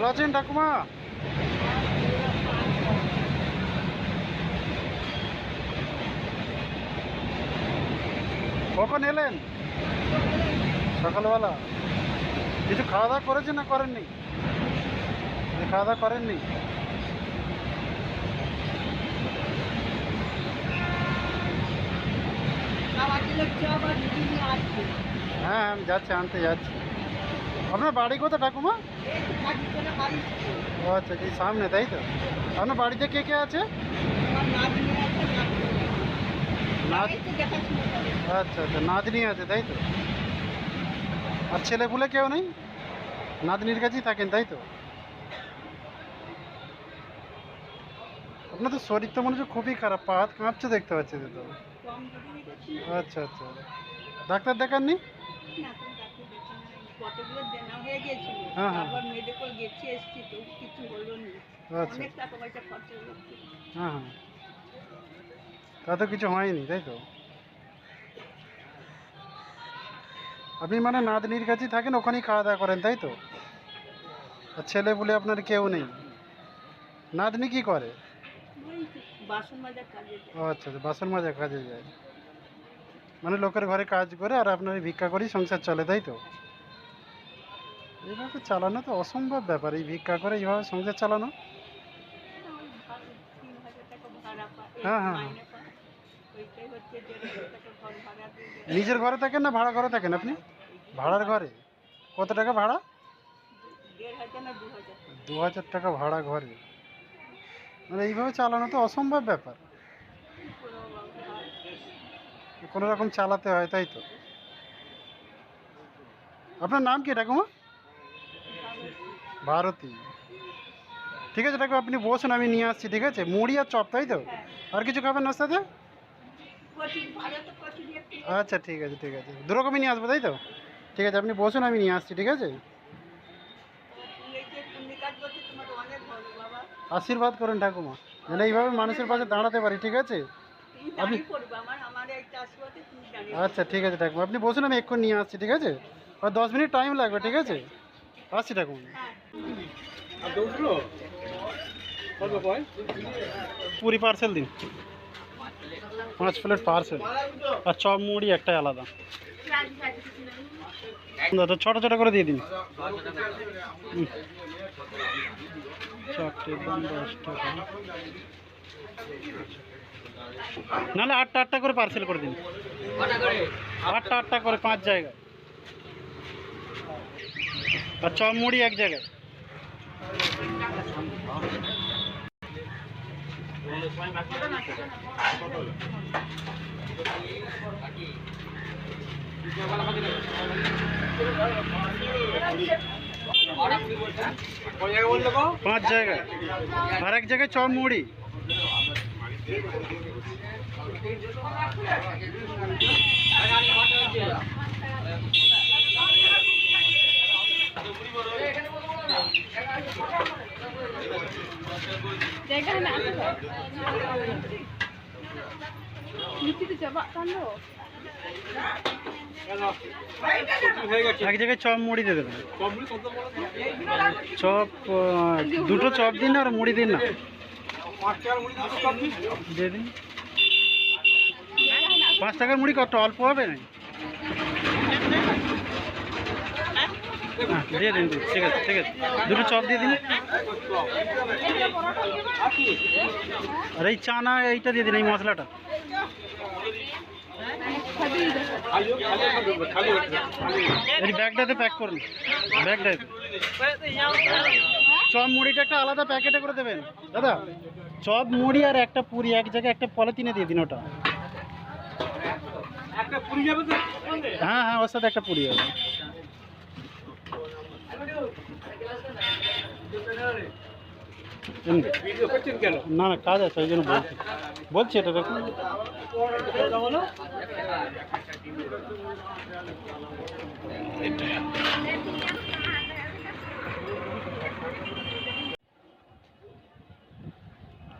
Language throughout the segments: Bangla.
ভালো আছেন ঠাকুমা? কখন এলেন? সকালবেলা? কিছু খাওয়া দাওয়া করেছেন না করেননি? খাওয়া দাওয়া করেননি? হ্যাঁ আমি যাচ্ছি আনতে যাচ্ছি। আপনার বাড়ি কোথায়, ঠাকুমা? আচ্ছা এই সামনে, তাই তো? আপনার বাড়িতে কে কে আছে? আচ্ছা আচ্ছা নাতনি আছে, তাই তো? আর ছেলে পুলে কেউ নেই? নাতনির কাছেই থাকেন, তাই তো? আপনার তো শরীর তো মনে হচ্ছে খুবই খারাপ, পা হাত কাঁপছে দেখতে পাচ্ছি তো। আচ্ছা আচ্ছা। ডাক্তার দেখাননি? কতগুলো দেনা হয়ে গেছিল হ্যাঁ, হ্যাঁ। মেডিকেল গেছি এসছি তো কিছু হলো না। আচ্ছা। অনেক টাকা পয়সা খরচা হচ্ছে হ্যাঁ হ্যাঁ। তা তো কিছু হয়নি তাই তো? আপনি মানে নাতনির কাছেই থাকেন ওখানেই খাওয়া দাওয়া করেন তাই তো? আর ছেলে বলে আপনার কেউ নেই। নাতনি কি করে? বাসন মাজার কাজে আচ্ছা আচ্ছা বাসন মাজা কাজে যায়। মানে লোকের ঘরে কাজ করে আর আপনার ভিক্ষা করেই সংসার চলে তাই তো? এইভাবে চালানো তো অসম্ভব ব্যাপার। এই ভিক্ষা করে এইভাবে সংসার চালানো? হ্যাঁ, হ্যাঁ, দেয়। নিজের ঘরে থাকেন না ভাড়া ঘরে থাকেন আপনি? ভাড়ার ঘরে? কত টাকা ভাড়া? দু হাজার টাকা ভাড়া ঘরে। মানে এইভাবে চালানো তো অসম্ভব ব্যাপার। কোনো রকম চালাতে হয় তাই তো? আপনার নাম কি ঠাকুমা? ভারতী। ঠিক আছে ঠাকুমা আপনি বসুন, আমি নিয়ে আসছি, ঠিক আছে? মুড়ি আর চপ, তাই তো। আর কিছু খাবেন নাস্তাতে? আচ্ছা ঠিক আছে ঠিক আছে। দু রকমই নিয়ে আসব, তাই তো? ঠিক আছে, আপনি বসুন, আমি নিয়ে আসছি, ঠিক আছে? আশীর্বাদ করুন, ঠাকুমা, যেন এইভাবে মানুষের পাশে দাঁড়াতে পারি, ঠিক আছে? দাঁড়িয়ে আচ্ছা ঠিক আছে, ঠাকুমা, আপনি বসুন, আমি এক্ষুনি নিয়ে আসছি, ঠিক আছে? আর দশ মিনিট টাইম লাগবে, ঠিক আছে? ঠাকুমা হ্যাঁ। পুরি পার্সেল দিন। পাঁচ প্লেট পার্সেল আর চপ মুড়ি একটাই আলাদা। দাদা ছোটো ছোটো করে দিয়ে দিন। হুম। চারটের দাম দশ টাকা। নাহলে আটটা আটটা করে পার্সেল করে দিন। আটটা আটটা করে পাঁচ জায়গায়। আর চপ মুড়ি এক জায়গায় পাঁচ জায়গায় আর এক জায়গায় চপ মুড়ি এক জায়গায় চপ মুড়ি দিয়ে চপ দুটো চপ দিন আর মুড়ি দিন না। পাঁচ টাকার মুড়ি কত অল্প হবে না হ্যাঁ, দিয়ে দিন ঠিক আছে ঠিক আছে। দুটো চপ দিয়ে দিন। আর এই চানা এইটা দিয়ে দিন এই মশলাটা। এই ব্যাগটাতে প্যাক করুন। ব্যাগটাতে। চপ মুড়িটা একটা আলাদা প্যাকেটে করে দেবেন। দাদা চপ মুড়ি আর একটা পুরি এক জায়গায় একটা পলিথিনে দিয়ে দিন ওটা। হ্যাঁ হ্যাঁ ওর সাথে একটা পুরি হবে। না না, কাজ আছে, ওই জন্য বলছি। বলছি এটা দেখুন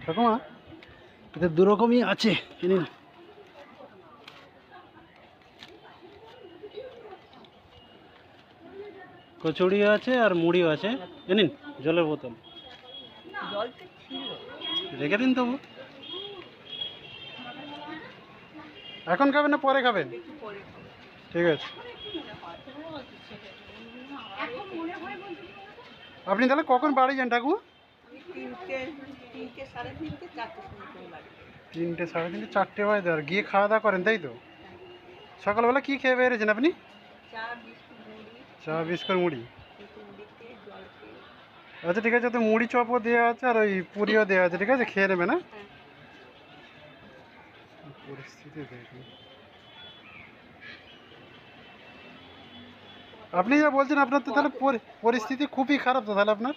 ঠাকুমা, এটা দু রকমই আছে নিন কচুরিও আছে আর মুড়িও আছে। এ নিন, জলের বোতল। রেখে দিন তবু। এখন খাবেন না পরে খাবেন। ঠিক আছে। আপনি তাহলে কখন বাড়ি যান বাড়ি তিনটে সাড়ে তিনটে, চারটে বাজে আর গিয়ে খাওয়া দাওয়া করেন, তাই তো? সকালবেলা কি খেয়ে বেরিয়েছেন আপনি? চা বিস্কুট মুড়ি? আচ্ছা ঠিক আছে তো মুড়ি চপও দেওয়া আছে আর ওই পুরিও দেওয়া আছে ঠিক আছে? খেয়ে নেবে না? হ্যাঁ। পরিস্থিতি দেখুন। আপনি যা বলছেন আপনার তো তাহলে পরিস্থিতি খুবই খারাপ তো তাহলে আপনার?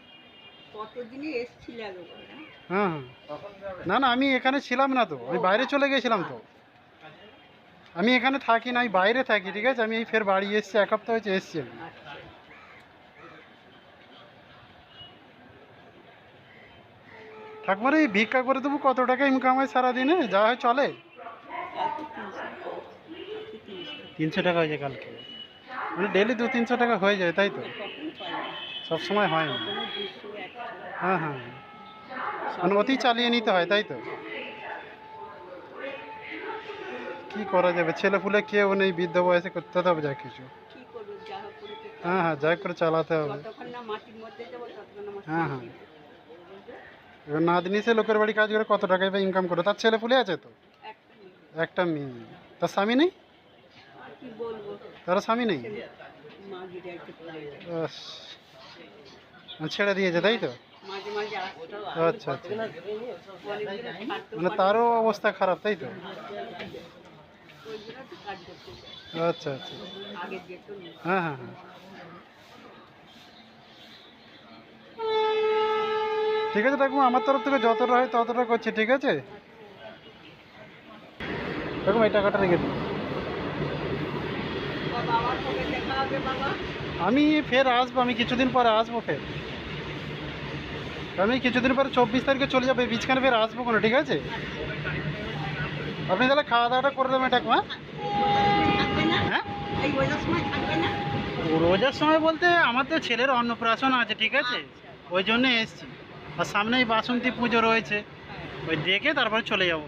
হ্যাঁ হ্যাঁ হ্যাঁ। না না আমি এখানে ছিলাম না তো আমি বাইরে চলে গেছিলাম তো। আমি এখানে থাকি না, আমি বাইরে থাকি, ঠিক আছে? আমি এই ফের বাড়ি এসেছি, এক সপ্তাহ হয়েছে এসেছি আমি। ঠাকুমার, এই ভিক্ষা করে দেবো কত টাকা ইনকাম হয় সারাদিনে? যা হয় চলে। তিনশো টাকা হয়েছে কালকে। মানে ডেলি দু তিনশো টাকা হয়ে যায়, তাই তো? কখন পাই সব সময় হয় না। হ্যাঁ হ্যাঁ। মানে অতি চালিয়ে নিতে হয়, তাই তো? কি করা যাবে? ছেলে ফুলে কেউ নেই বৃদ্ধ বয়সে করতে হবে যা কিছু। হ্যাঁ হ্যাঁ যাই করে চালাতে হবে। হ্যাঁ, হ্যাঁ। এবার নাতনি সে লোকের বাড়ি কাজ করে কত টাকা ইনকাম করে? তার ছেলে ফুলে আছে তো? একটা মেয়ে। তার স্বামী নেই? তার স্বামী নেই। মানে ছেড়ে দিয়েছে তাই তো? আচ্ছা আচ্ছা। মানে তারও অবস্থা খারাপ তাই তো? আচ্ছা আচ্ছা। হ্যাঁ হ্যাঁ হ্যাঁ। ঠিক আছে ঠাকুমা, আমার তরফ থেকে যতটা হয় ততটা করছে, ঠিক আছে? ঠাকুমা, এই টাকাটা রেখে দিন। আমি ফের আসব, আমি কিছুদিন পরে আসব ফের। আমি কিছুদিন পরে চব্বিশ তারিখে চলে যাব, এই বীজখানে ফের আসব কোনো, ঠিক আছে? আপনি তাহলে খাওয়া দাওয়াটা করে দেবেন ঠাকুমা থাকবে হ্যাঁ? না। রোজার সময় বলতে আমার তো ছেলের অন্নপ্রাশন আছে ঠিক আছে? ওই জন্য এসছি। আর সামনেই বাসন্তী পুজো রয়েছে। ওই দেখে তারপরে চলে যাব।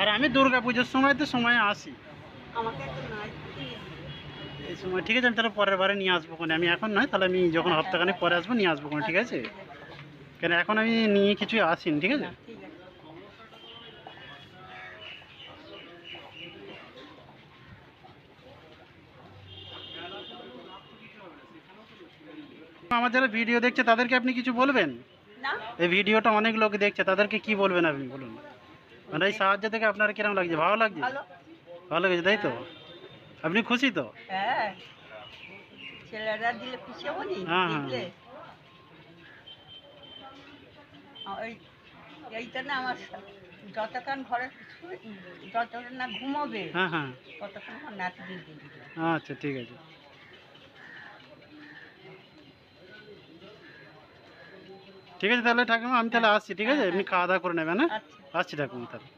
আর আমি দুর্গা পুজোর সময় তো সময় আসি। আমাকে এই সময় ঠিক আছে আমি তাহলে পরের বারে নিয়ে আসব কোনে আমি এখন নয় তাহলে আমি যখন হপ্তাখানেক পরে আসব নিয়ে আসব কোনে ঠিক আছে? কেন এখন আমি নিয়ে কিছু আসিনি ঠিক আছে। আমার যারা ভিডিও দেখছে তাদেরকে আপনি কিছু বলবেন? এই ভিডিওটা অনেক লোক দেখছে তাদেরকে কি বলবেন আপনি বলুন? মানে এই সাহায্য থেকে আপনার কীরকম লাগছে? ভালো লাগছে? ভালো। লেগেছে তাই তো? আপনি খুশি তো? হ্যাঁ। হ্যাঁ, হ্যাঁ। এইটা না আমার যতক্ষণ ঘরে যতক্ষণ না ঘুমোবে হ্যাঁ হ্যাঁ। ততক্ষণ আমার নাতি আচ্ছা ঠিক আছে। ঠিক আছে তাহলে ঠাকুমা আমি তাহলে আসছি ঠিক আছে? এমনি খাওয়া দাওয়া করে নেবেন হ্যাঁ? আচ্ছা। আসছি ঠাকুমা তাহলে।